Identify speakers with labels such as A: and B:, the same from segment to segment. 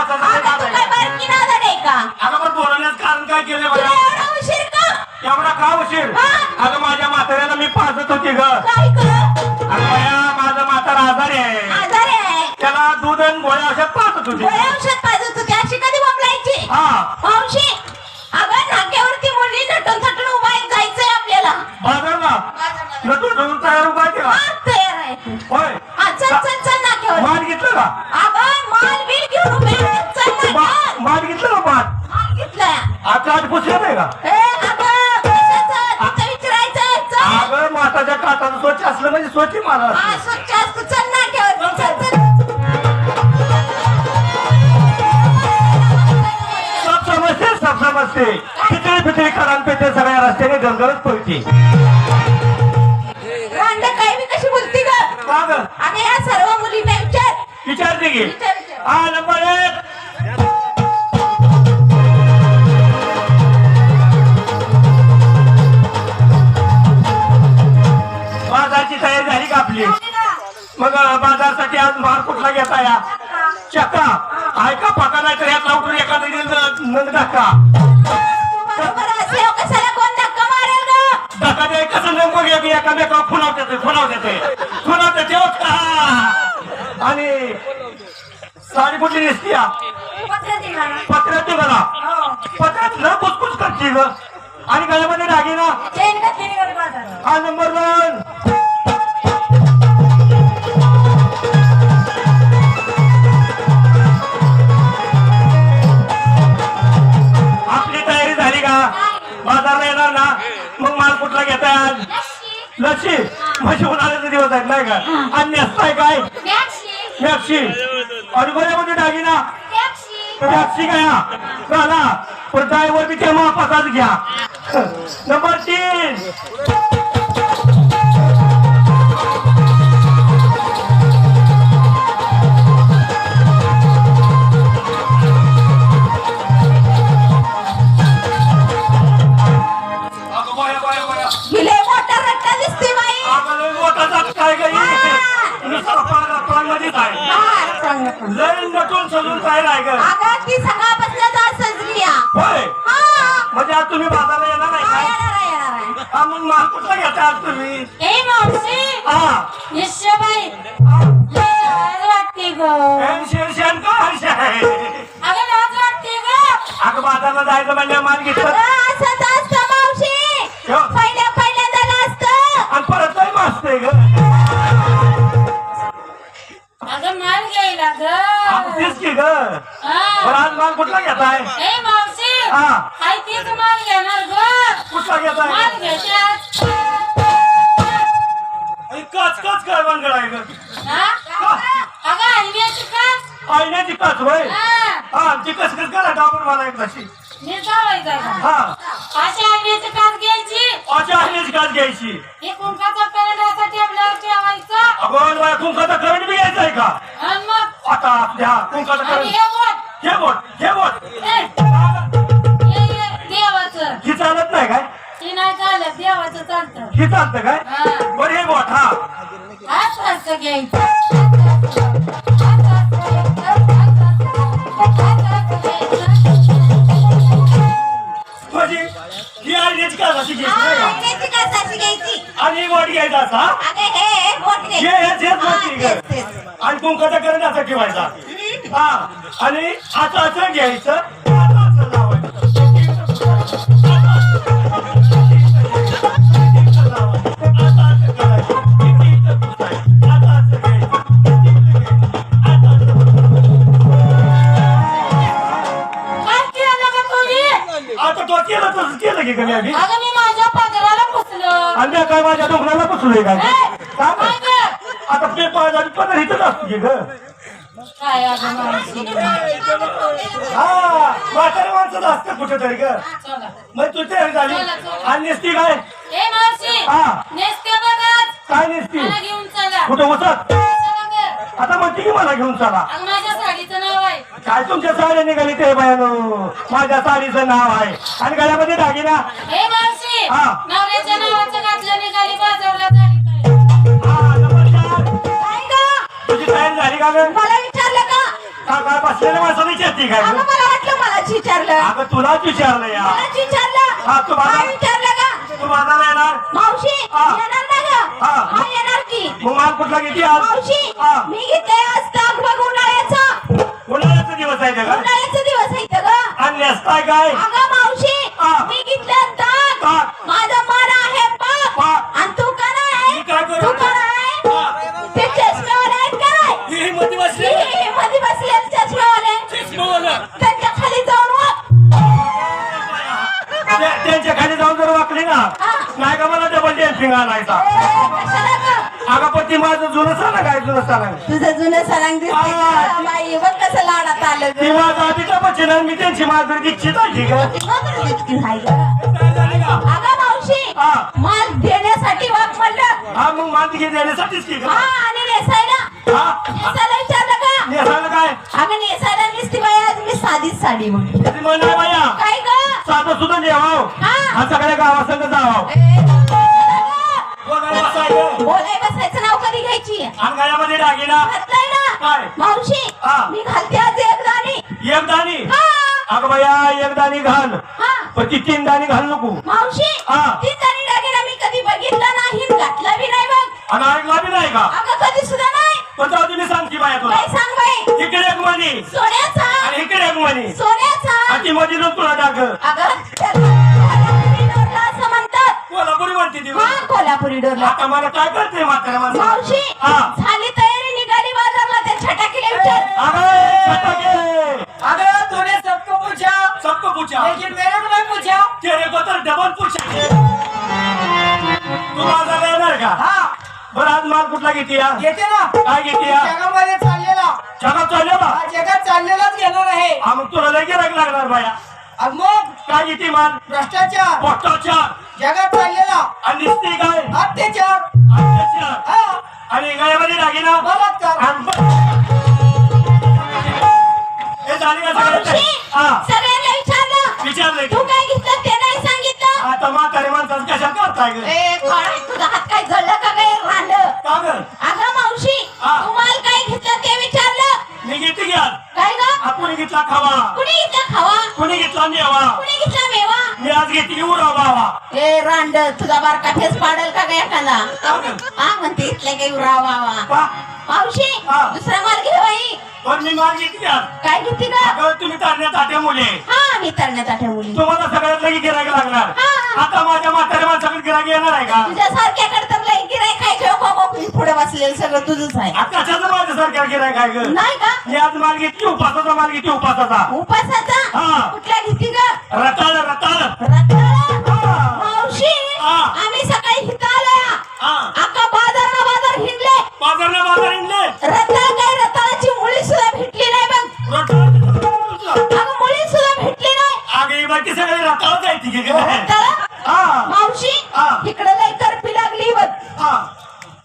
A: आता तू काय
B: नाचायचा.
A: बारकी नाद आहे का?
B: अगं पण बोलण्याचं कारण काय केलं
A: तुला
B: बघा
A: एवढा उशीर का?
B: एवढा का उशीर?
A: हा?
B: अगं माझ्या म्हाताऱ्याला मी पाजत होती ग.
A: काय कर?
B: अगं बाया माझा म्हातारा आजारी आहे.
A: आजारी आहे?
B: त्याला दूध आणि गोळ्या अशा पाजत होती.
A: गोळ्या औषध पाहिजे होती. अशी कधी बोंबलायची?
B: हा.
A: मावशी
B: पितळी पितळी करान पेटे सगळ्या रस्त्याने गलगलत पळते
A: रांड काय मी कशी बोलती ग
B: का ग
A: अगं या सर्व मुलींना विचार
B: विचारते की
A: विचार? विचार.
B: हा नंबर एक. आज माल कुठला घेता या? चक्का ऐका पका नाही तर यात उठून एखादा
A: कोण धक्का.
B: धक्का द्याय कसं नेमकं की एकामेका फुलावत येते फुलावत येते फुलावत येते हो का? आणि साडी कुठली दिसती या?
A: पत्र दिला
B: पत्र्यात ती बघा पत्र्यात न कुचकुच करते ग. आणि गळ्यामध्ये
A: निघाली बाजारात.
B: हा नंबर दोन दिवस आहेत नाही का आणि नेसताय काय मॅक्सी आणि दागिना काय झाला पण ड्रायव्हर बी त्या मापाचाच घ्या. नंबर तीन.
A: सांग ना पण.
B: लय नटून सजून काय नाही ग?
A: अगं ती सकाळपासून आज सजली या.
B: होय?
A: हा.
B: म्हणजे आज तुम्ही बाजारला येणार नाही
A: हा,
B: काय?
A: येणार आहे, येणार आहे.
B: हा मग माल कुठला घेता आज तुम्ही?
A: ए मावशी.
B: हा.
A: निश्चयबाई लय लाज वाटते ग.
B: शेण शेण का? हर्ष आहे
A: अगं लाज वाटते ग.
B: अगं बाजारला जायचं म्हणजे माल घेतलं. ग. बरं
A: हा.
B: आज माल कुठला घेताय?
A: ए मावशी.
B: हा.
A: हाय तीच माल घेणार ग.
B: कुठला घेताय?
A: माल घेतात
B: आणि काच काच काय बनगड आहे ग.
A: हा? अगं हलव्याची का
B: आईण्याची काच होय?
A: हा.
B: हा कस कस करा डाबर मला एक तशी
A: मी जावायचा का
B: हा.
A: अशी हलव्याची काच घ्यायची.
B: अशा आईण्याची काच घ्यायची.
A: हे कुंकाचा पेरण्याचा टेबलावर ठेवायचा.
B: अगं बाया कुंकाचा करंट बी घ्यायचा आहे का? आता
A: आणि
B: करंट
A: हे बोट
B: हे बोट हे चालत नाही काय?
A: नाही चालत देवाचं चालतं.
B: ही चालतं काय?
A: हा.
B: बरं हे बोट हा.
A: असं असं घ्यायचं.
B: म्हणजे ही अशी घ्यायची नाही का? आणि ही बोट घ्यायचा असा?
A: हे.
B: हेच. आणि कुंकाचा करंट असा ठेवायचा. हा आणि असं असं घ्यायचं. असं लावायचं
A: केलं
B: की कमी
A: मी माझ्या पदराला पुसलं.
B: आणि काय माझ्या डोंगराला बसलोय काय? आता ते आणि पंधरा इथंच असतो ग
A: काय अगं मावशी?
B: हा म्हातारे माणसं असतं कुठेतरी ग.
A: चला.
B: मग तू तयारी झाली? आणि नेसती काय?
A: ए मावशी
B: हा.
A: नेसते बघाच
B: काय नेसती?
A: मला घेऊन चला.
B: कुठं उचत
A: चला गं.
B: आता म्हणते की मला घेऊन चला.
A: अगं माझ्या साडीचं नाव आहे.
B: काय तुमच्या साड्या निघाली ते बायानो? माझ्या साडीचं नाव आहे. आणि गळ्यामध्ये दागिना.
A: हे मावशी
B: हा. ग?
A: मला विचारलं का?
B: का काय बसलेल्या माणसाने शेती काय
A: अगं
B: ग?
A: मला वाटलं मलाच विचारलं.
B: अगं तुलाच विचारलं या.
A: मलाच विचारलं.
B: हा, तू मला-
A: काय विचारलं का
B: तू बाजारला येणार?
A: मावशी
B: हा.
A: येणार ना ग?
B: हा.
A: हा येणार की?
B: मग माल कुठला किती आज?
A: मावशी
B: हा.
A: मी घेतलंय आज ताक बघ उन्हाळ्याचा.
B: उन्हाळ्याचा दिवस आहे का
A: उन्हाळ्याचा दिवस आहे इथं ग.
B: आणि नेसताय काय?
A: अगं
B: आणायचा? अगं पण ती माझं जुनं सांगा काय जुनं सांगा
A: तुझं जुनं सरांग? बाई बघ कसं लाडात आलं
B: ती माझं अमिताभ बच्चन मी त्यांची माझं दीक्षित आहे
A: आहे ग? अगं मावशी
B: हा.
A: माल देण्यासाठी वाघ म्हणलं.
B: हा मग माझी घे देण्यासाठीच की
A: हा आणि नेसायला.
B: हा.
A: नेसायला विचारलं का
B: नेसायला काय?
A: अगं नेसायला नुसती बाई आज मी साधीच साडी म्हणून.
B: ती म्हणा बाया.
A: काय ग?
B: साधं सुद्धा जेवाव
A: हा.
B: हा सगळ्या गावासंग जावाव.
A: ए, बोलाय बसायचं नाव कधी घ्यायची?
B: अंगायामध्ये डागिना
A: घातलंय ना?
B: काय?
A: मावशी
B: हा.
A: मी घालते आज एक दाणी
B: एक दाणी
A: हा.
B: अगं बाया एक दाणी घाल.
A: हा.
B: पण ती तीन दाणी घाल नको.
A: मावशी
B: हा.
A: ती दाणी दागिना मी कधी बघितला नाही घातला बी नाही बघ.
B: आणि ऐकला बी नाही का?
A: अगं कधी सुद्धा नाही.
B: पण जाऊ तुम्ही सांगती बाया तुला.
A: काय सांग बाई?
B: इकडे एक मनी
A: सोन्याचा.
B: आणि इकडे एक मनी
A: सोन्याचा.
B: आणि ती मधी तुला टाक
A: अगं कोल्हापुरी डोरला
B: आता मला काय करते माणसाला?
A: मावशी
B: हा.
A: झाली तयारी निघाली बाजारला. त्या छटाकीला विचार.
B: अगं ए, छटाके.
C: अगर तूने सबको पूछा?
B: सबको पूछा.
C: लेकिन मेरे को नहीं पूछा।
B: तेरे को तर डबल पूछा. तू येणार का?
C: हा.
B: बरं आज माल कुठला घेते या
C: येते ना.
B: काय घेते या
C: जगामध्ये चाललेला.
B: जगात चालले बा
C: हा जगात चाललेलाच घेणार आहे.
B: हा मग तुला लगे राग लागणार बाया.
C: मग?
B: काय घेते माल?
C: भ्रष्टाचार.
B: पोटाच्या
C: जगात चाललेला
B: आणि काय
C: अत्याचार.
B: अत्याचार.
C: हा.
B: आणि गळ्यामध्ये दागिना.
C: बलात्कार.
B: हे. झाली का सगळ्यात?
A: मावशी
B: हा.
A: सगळ्यांना विचारलं.
B: विचारलंय
A: तू काय घेतलं ते नाही सांगितलं.
B: आता म्हातारे माणसाचं कशा करताय ग?
A: ए काय तुझा हात काय जळलं का काय रांड
B: का ग?
A: अगं मावशी
B: हा.
A: तुम्हाला काय घेतलं ते विचारलं.
B: मी घेते घ्या
A: काय ग?
B: आपण घेतला खावा?
A: कुणी घेतला खावा?
B: कुणी घेतला नेवा?
A: कुणी घेतला
B: घेतली उरा बावा
A: ए रांड तुझा बारका फेस पाडल का काय एखादा? हा. म्हणते इथले काही मावशी
B: हा.
A: दुसरा माल घे बाई.
B: पण मी माल घेतली आज.
A: काय घेते का
B: अगं तुम्ही तारण्यात आटे मुले.
A: हा मी
B: तुम्हाला सगळ्यात लगे गिरायक लागणार.
A: हा.
B: आता माझ्या म्हाताऱ्या माणसाकडे गिरायक येणार आहे का?
A: तुझ्या सारख्याकडे तर लई गिराय काय ठेव पुढे बसलेलं सगळं तुझंच आहे.
B: आता कशाचं माझ्या सरकार गिरायक आहे ग?
A: नाही का?
B: मी आज माल घेतली उपासाचा माल घेतली उपासाचा.
A: उपासाचा?
B: हा.
A: कुठल्या घेते का
B: रताळ रताळ.
A: रताळा? बाजार रताळ काय रताळाची मुळी सुद्धा भेटली नाही बघ. अगं मुळी सुद्धा भेटली नाही.
B: अगं ही बाकी सगळे रताळच आहे हा.
A: मावशी
B: हा.
A: इकडे लय करपी लागली बघ.
B: हा.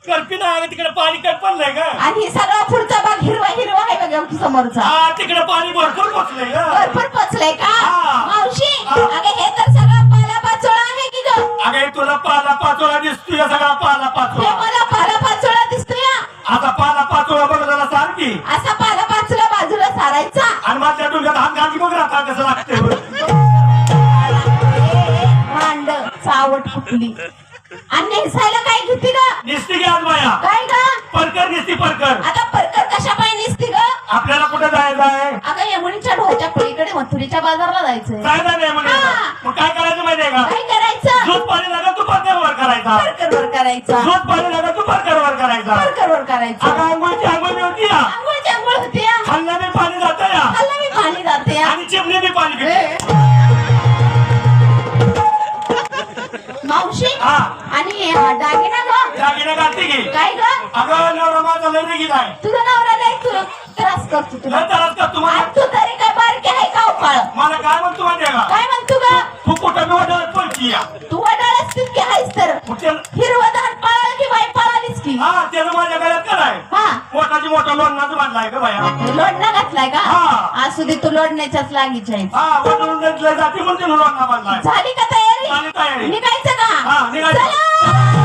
B: करपी ना अगं तिकडे पाणी कट पडलंय ग.
A: आणि ही सगळा पुढचा भाग हिरवा हिरवा आहे बघ एवढी समोरचा.
B: हा तिकडे पाणी भरपूर पोचलंय ग.
A: भरपूर पचलंय का?
B: हा.
A: मावशी
B: हा.
A: अगं हे तर सगळा पाला पाचोळा आहे की ग?
B: अगं हे तुला पाला पाचोळा दिसतोय सगळा पाला पाचोळा
A: पाचोळा
B: बघ जरा सारखी
A: असा पाला पाचोळा बाजूला सारायचा.
B: आणि माझ्या डोक्यात हात घालती बघ राहता कसं लागते बघ.
A: मांड चावट कुठली? आणि नेसायला काय घेते ग?
B: दिसते की आज
A: काय ग?
B: परकर दिसती परकर.
A: आता परकर कशा पाय निसते ग?
B: आपल्याला कुठे जायचं आहे?
A: अगं यमुनीच्या ढोच्या पलीकडे मथुरीच्या बाजारला जायचंय.
B: जायचं नाही
A: हा.
B: मग काय करायचं माहितीये का?
A: काय करायचा.
B: परकरवर करायचा. दूध पाणी लागा तू परकरवर करायचा.
A: परकरवर करायचं.
B: अगं आंघोळची आंघोळ होती या.
A: आंघोळची आंघोळ होते या.
B: मी पाणी जात या.
A: खाल्लं मी पाणी जाते या.
B: आणि चिमणी बी पाणी पिते.
A: मावशी
B: हा.
A: आणि हा दागिना ग.
B: दागिने घालते की.
A: काय ग?
B: अगं नवरा माझा लय रेगीत आहे.
A: तुझा नवरा त्रास करतो तुला.
B: लय त्रास का तुम्हाला
A: तू तरी काय बारकी आहे का
B: मला काय म्हणतो माहितीये का?
A: काय म्हणतो ग?
B: तू कुठं बी वाटत पळती या.
A: आहेस तर
B: मग ते-
A: हिरवं धान पळाल की बाई पळालीच की.
B: हा त्यानं माझ्या गळ्यात कराय
A: हा.
B: मोठाची मोठा लोणाचं बांधलाय का बाया.
A: लोडणं घातलाय का?
B: हा.
A: असू दे तू लोडण्याच्याच लागीच आहे
B: हा वडून जाते म्हणते लोणा बांधलाय.
A: झाली का तयारी?
B: झाली तयारी.
A: निघायचं
B: हा,
A: का
B: निघायचं.
A: चला!